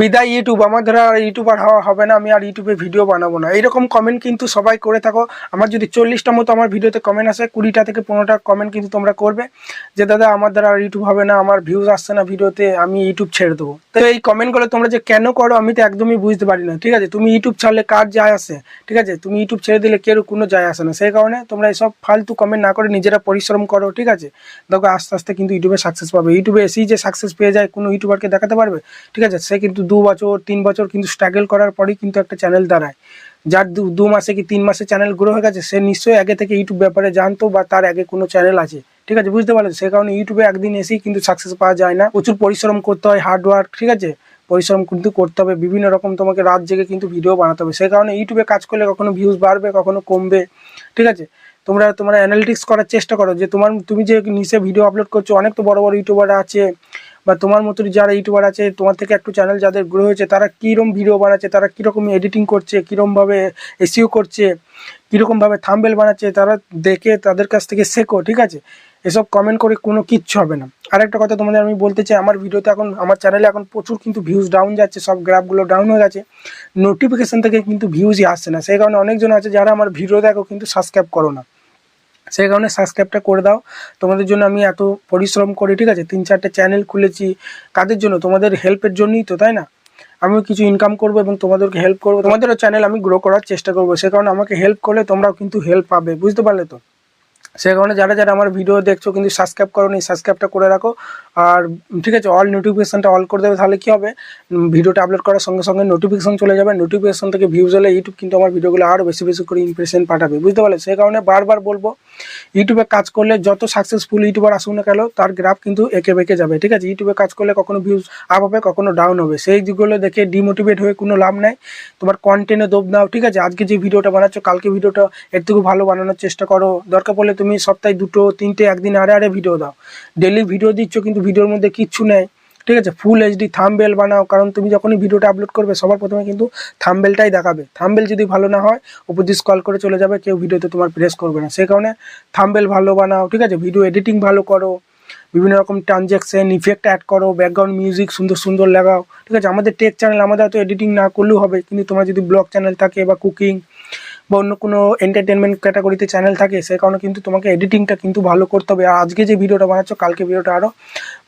বিদায় ইউটিউব। আমার দ্বারা আর ইউটিউব আর হওয়া হবে না, আমি আর ইউটিউবে ভিডিও বানাবো না। এরকম কমেন্ট কিন্তু সবাই করে থাকো। আমার যদি চল্লিশটা মতো আমার ভিডিওতে কমেন্ট আসে, কুড়িটা থেকে পনেরোটা কমেন্ট কিন্তু তোমরা করবে। যে দাদা, আমার দ্বারা আর ইউটিউব হবে না, আমার ভিউজ আসছে না ভিডিওতে, আমি ইউটিউব ছেড়ে দেবো। তো এই কমেন্টগুলো তোমরা যে কেন করো, আমি তো একদমই বুঝতে পারি না। ঠিক আছে? তুমি ইউটিউব ছাড়লে কার যায় আসে? ঠিক আছে? তুমি ইউটিউব ছেড়ে দিলে কেউ কোনো যায় আসে না। সেই কারণে তোমরা এইসব ফালতু কমেন্ট না করে নিজেরা পরিশ্রম করো, ঠিক আছে? দেখো, আস্তে আস্তে কিন্তু ইউটিউবে সাকসেস পাবে। ইউটিউবে এসেই যে সাকসেস পেয়ে যায়, কোনো ইউটিউবারকে দেখাতে পারবে? ঠিক আছে? সে কিন্তু দু বছর, তিন বছর কিন্তু স্ট্রাগল করার পরেই কিন্তু একটা চ্যানেল দাঁড়ায়। যার দু মাসে কি তিন মাসে চ্যানেল গ্রো হয়ে গেছে, সে নিশ্চয়ই আগে থেকে ইউটিউব ব্যাপারে জানতো বা তার আগে কোনো চ্যানেল আছে। ঠিক আছে, বুঝতে পারলেন? সে কারণে ইউটিউবে একদিন এসেই কিন্তু সাকসেস পাওয়া যায় না। প্রচুর পরিশ্রম করতে হয় হার্ড ওয়ার্ক ঠিক আছে? পরিশ্রম কিন্তু করতে হবে, বিভিন্ন রকম তোমাকে রাত জেগে কিন্তু ভিডিও বানাতে হবে। সেই কারণে ইউটিউবে কাজ করলে কখনো ভিউজ বাড়বে, কখনো কমবে, ঠিক আছে? তোমরা তোমরা অ্যানালিটিক্স করার চেষ্টা করো, যে তোমার, তুমি যে নিচে ভিডিও আপলোড করছ, অনেক তো বড় বড় ইউটিউবার আছে বা তোমার মতো যারা ইউটিউবার আছে, তোমার থেকে একটু চ্যানেল যাদের গ্রো হয়েছে, তারা কীরকম ভিডিও বানাচ্ছে, তারা কীরকম এডিটিং করছে কীরকমভাবে এসিও করছে, কীরকমভাবে থাম্বেল বানাচ্ছে, তারা দেখে তাদের কাছ থেকে শেখো, ঠিক আছে? এসব কমেন্ট করে কোনো কিচ্ছু হবে না। আরেকটা কথা তোমাদের আমি বলতে চাই, আমার ভিডিওতে এখন, আমার চ্যানেলে এখন প্রচুর কিন্তু ভিউজ ডাউন যাচ্ছে, সব গ্রাফগুলো ডাউন হয়ে গেছে। নোটিফিকেশন থেকে কিন্তু ভিউজই আসছে না। সেই কারণে অনেকজন আছে যারা আমার ভিডিও দেখো কিন্তু সাবস্ক্রাইব করো না। সেই কারণে সাবস্ক্রাইবটা করে দাও। তোমাদের জন্য আমি এত পরিশ্রম করি, ঠিক আছে? তিন চারটে চ্যানেল খুলেছি কাদের জন্য? তোমাদের হেল্পের জন্যই তো, তাই না? আমিও কিছু ইনকাম করব এবং তোমাদেরকে হেল্প করব। তোমাদেরও চ্যানেল আমি গ্রো করার চেষ্টা করব। সে কারণে আমাকে হেল্প করলে তোমরাও কিন্তু হেল্প পাবে, বুঝতে পারলে তো? সে কারণে যারা যারা আমার ভিডিও দেখছ কিন্তু সাবস্ক্রাইব করো নি সাবস্ক্রাইবটা করে রাখো। আর ঠিক আছে অল নোটিফিকেশনটা অল করে দেবে, তাহলে কী হবে? ভিডিওটা আপলোড করার সঙ্গে সঙ্গে নোটিফিকেশন চলে যাবে। নোটিফিকেশন থেকে ভিউজ হলে ইউটিউব কিন্তু আমার ভিডিওগুলো আরও বেশি বেশি করে ইমপ্রেশন পাঠাবে, বুঝতে পারলে? সেই কারণে বারবার বলব ইউটিউবে কাজ করলে যত সাকসেসফুল ইউটিউবার আসুক না কেন, তার গ্রাফ কিন্তু এঁকে বেঁকে যাবে, ঠিক আছে? ইউটিউবে কাজ করলে কখনো ভিউজ আপ হবে, কখনো ডাউন হবে। সেই দিকগুলো দেখে ডিমোটিভেট হয়ে কোনো লাভ নাই। তোমার কন্টেন্টে দোব দাও, ঠিক আছে? আজকে যে ভিডিওটা বানাচ্ছো, কালকে ভিডিওটা এর থেকে ভালো বানানোর চেষ্টা করো। দরকার পড়লে তুমি সপ্তাহে দুটো, তিনটে, একদিন আরে আরে ভিডিও দাও। ডেলি ভিডিও দিচ্ছ কিন্তু ভিডিওর মধ্যে কিচ্ছু নেই। ঠিক আছে? ফুল এইচডি থামবেল বানাও। কারণ তুমি যখনই ভিডিওটা আপলোড করবে, সবার প্রথমে কিন্তু থামবেলটাই দেখাবে। থামবেল যদি ভালো না হয়, উপর দিয়ে স্কল করে চলে যাবে, কেউ ভিডিওতে তোমার প্রেস করবে না। সেই কারণে থামবেল ভালো বানাও, ঠিক আছে? ভিডিও এডিটিং ভালো করো। বিভিন্ন রকম ট্রানজ্যাকশন ইফেক্ট অ্যাড করো ব্যাকগ্রাউন্ড মিউজিক সুন্দর সুন্দর লাগাও। ঠিক আছে? আমাদের টেক চ্যানেল আমাদের হয়তো এডিটিং না করলেও হবে। কিন্তু তোমার যদি ব্লগ চ্যানেল থাকে বা কুকিং বা অন্য কোনো এন্টারটেনমেন্ট ক্যাটাগরিতে চ্যানেল থাকে, সে কারণে কিন্তু তোমাকে এডিটিংটা কিন্তু ভালো করতে হবে। আর আজকে যে ভিডিওটা বানাচ্ছ, কালকে ভিডিওটা আরও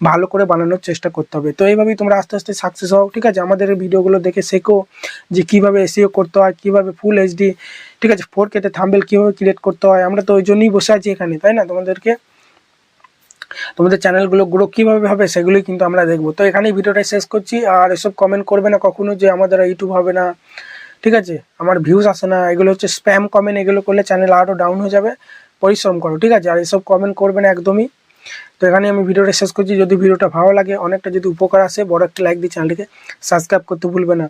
ভালো করে বানানোর চেষ্টা করতে হবে। তো এইভাবেই তোমরা আস্তে আস্তে সাকসেস হও, ঠিক আছে? আমাদের ভিডিওগুলো দেখে শেখো যে কীভাবে এসিও করতে হয়, কীভাবে ফুল এইচডি ঠিক আছে? ফোর কেতে থাম্বেল কীভাবে ক্রিয়েট করতে হয়, আমরা তো ওই জন্যই বসে আছি এখানে, তাই না? তোমাদেরকে, তোমাদের চ্যানেলগুলো গ্রো কীভাবে হবে, সেগুলোই কিন্তু আমরা দেখব। তো এখানেই ভিডিওটা শেষ করছি। আর এসব কমেন্ট করবে না কখনো যে আমাদের ইউটিউব হবে না। ঠিক আছে? আমার ভিউজ আসে না, এগুলো হচ্ছে স্প্যাম কমেন্ট এগুলো করলে চ্যানেল আরও ডাউন হয়ে যাবে। পরিশ্রম করো, ঠিক আছে? আর এসব কমেন্ট করবে না একদমই। তো এখানে আমি ভিডিওটা শেষ করছি। যদি ভিডিওটা ভালো লাগে, অনেকটা যদি উপকার আসে, বড় একটা লাইক দিয়ে চ্যানেলটিকে সাবস্ক্রাইব করতে ভুলবে না।